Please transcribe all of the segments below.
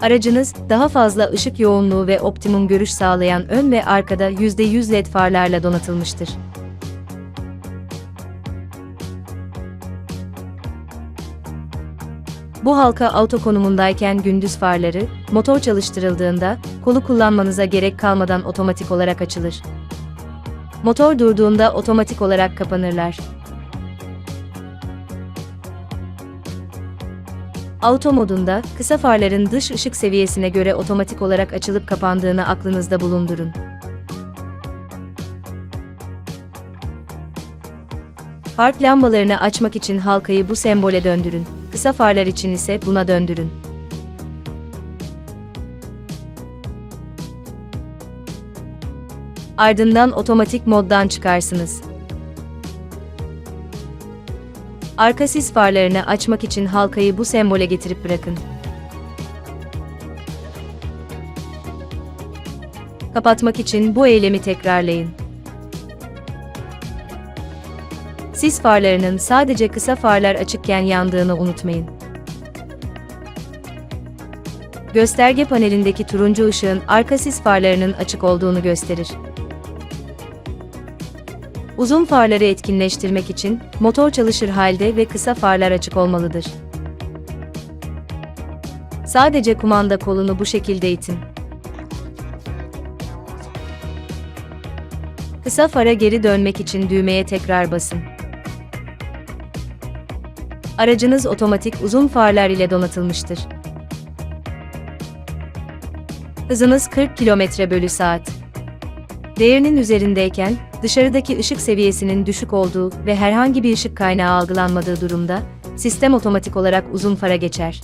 Aracınız, daha fazla ışık yoğunluğu ve optimum görüş sağlayan ön ve arkada %100 LED farlarla donatılmıştır. Bu halka auto konumundayken gündüz farları, motor çalıştırıldığında, kolu kullanmanıza gerek kalmadan otomatik olarak açılır. Motor durduğunda otomatik olarak kapanırlar. Auto modunda, kısa farların dış ışık seviyesine göre otomatik olarak açılıp kapandığını aklınızda bulundurun. Park lambalarını açmak için halkayı bu sembole döndürün. Kısa farlar için ise buna döndürün. Ardından otomatik moddan çıkarsınız. Arka sis farlarını açmak için halkayı bu sembole getirip bırakın. Kapatmak için bu eylemi tekrarlayın. Sis farlarının sadece kısa farlar açıkken yandığını unutmayın. Gösterge panelindeki turuncu ışığın arka sis farlarının açık olduğunu gösterir. Uzun farları etkinleştirmek için motor çalışır halde ve kısa farlar açık olmalıdır. Sadece kumanda kolunu bu şekilde itin. Kısa fara geri dönmek için düğmeye tekrar basın. Aracınız otomatik uzun farlar ile donatılmıştır. Hızınız 40 km bölü saat. Değerinin üzerindeyken, dışarıdaki ışık seviyesinin düşük olduğu ve herhangi bir ışık kaynağı algılanmadığı durumda, sistem otomatik olarak uzun fara geçer.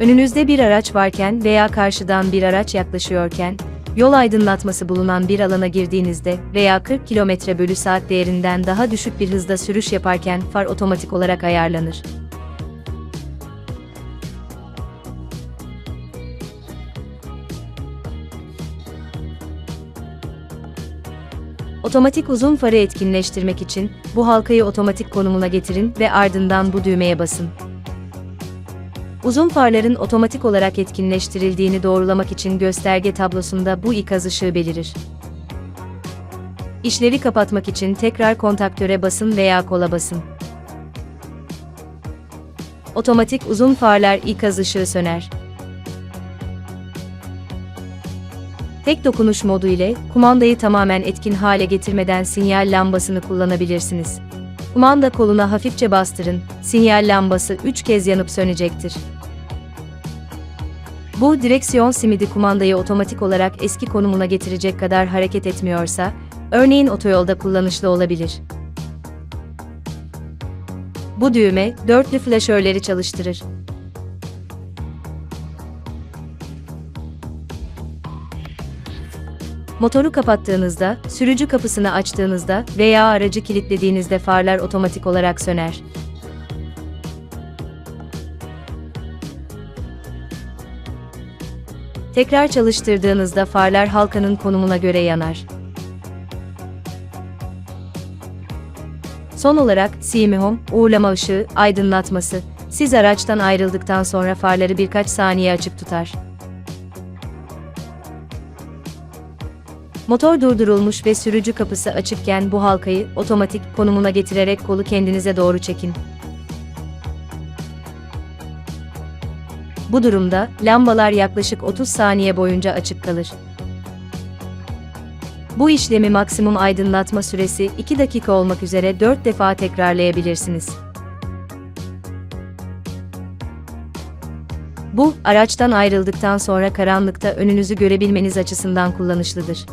Önünüzde bir araç varken veya karşıdan bir araç yaklaşıyorken, yol aydınlatması bulunan bir alana girdiğinizde veya 40 km bölü saat değerinden daha düşük bir hızda sürüş yaparken far otomatik olarak ayarlanır. Otomatik uzun farı etkinleştirmek için bu halkayı otomatik konumuna getirin ve ardından bu düğmeye basın. Uzun farların otomatik olarak etkinleştirildiğini doğrulamak için gösterge tablosunda bu ikaz ışığı belirir. İşleri kapatmak için tekrar kontaktöre basın veya kola basın. Otomatik uzun farlar ikaz ışığı söner. Tek dokunuş modu ile kumandayı tamamen etkin hale getirmeden sinyal lambasını kullanabilirsiniz. Kumanda koluna hafifçe bastırın, sinyal lambası 3 kez yanıp sönecektir. Bu direksiyon simidi kumandayı otomatik olarak eski konumuna getirecek kadar hareket etmiyorsa, örneğin otoyolda kullanışlı olabilir. Bu düğme, dörtlü flaşörleri çalıştırır. Motoru kapattığınızda, sürücü kapısını açtığınızda veya aracı kilitlediğinizde farlar otomatik olarak söner. Tekrar çalıştırdığınızda farlar halkanın konumuna göre yanar. Son olarak, CMI Home, uğurlama ışığı, aydınlatması, siz araçtan ayrıldıktan sonra farları birkaç saniye açık tutar. Motor durdurulmuş ve sürücü kapısı açıkken bu halkayı otomatik konumuna getirerek kolu kendinize doğru çekin. Bu durumda lambalar yaklaşık 30 saniye boyunca açık kalır. Bu işlemi maksimum aydınlatma süresi 2 dakika olmak üzere 4 defa tekrarlayabilirsiniz. Bu, araçtan ayrıldıktan sonra karanlıkta önünüzü görebilmeniz açısından kullanışlıdır.